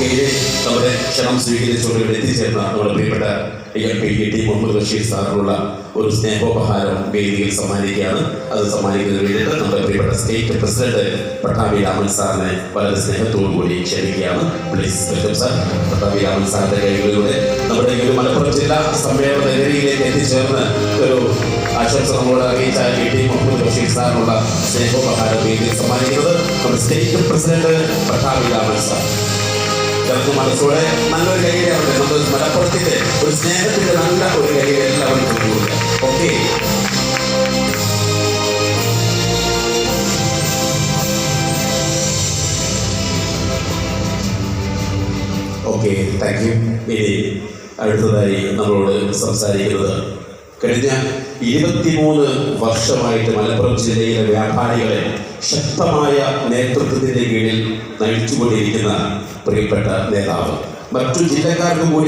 നമ്മുടെ ക്ഷണം സ്വീകരിച്ചുകൊണ്ട് എത്തിച്ചേർന്ന നമ്മുടെ പ്രിയപ്പെട്ട M P T Muhammad Basheer സാറിനുള്ള ഒരു സ്നേഹോപഹാരം വേദിയിൽ സമ്മാനിക്കുകയാണ്. അത് സമ്മാനിക്കുന്നതിന് വേണ്ടിയിട്ട് നമ്മുടെ പ്രിയപ്പെട്ട സ്റ്റേറ്റ് പ്രസിഡന്റ് പട്ടാഭി രാമൻ സാറിനെ വളരെ സ്നേഹത്തോടു കൂടി ക്ഷണിക്കുകയാണ്. Please welcome sir Pattabhi Raman സാറിന്റെ കൈകളിലൂടെ നമ്മുടെ ഈ ഒരു മലപ്പുറം ജില്ലാ സമ്മേളന നഗരിയിലേക്ക് എത്തിച്ചേർന്ന് ഒരു ആശംസ നമ്മളോട് അറിയിച്ച എ ടി മുഹമ്മദ് ബഷീർ സാറിനുള്ള സ്നേഹോപഹാരം വേദിയിൽ സമ്മാനിക്കുന്നത് നമ്മുടെ state president Pattabhi Raman sir. ചിലർക്ക് മനസ്സോടെ നല്ലൊരു കൈകാര്യം നമ്മൾ മലപ്പുറത്തിന്റെ ഒരു സ്നേഹത്തിന്റെ നല്ല ഒരു കൈകാര്യം എല്ലാവരും കൊടുക്കുക ഓക്കെ? Okay thank you. ഇനി അടുത്തതായി നമ്മളോട് സംസാരിക്കുന്നത് കഴിഞ്ഞ ഇരുപത്തിമൂന്ന് വർഷമായിട്ട് മലപ്പുറം ജില്ലയിലെ വ്യാപാരികളെ ശക്തമായ നേതൃത്വത്തിന്റെ കീഴിൽ നയിച്ചുകൊണ്ടിരിക്കുന്ന പ്രിയപ്പെട്ട നേതാവ്. മറ്റു ജില്ലക്കാർക്കും കൂടി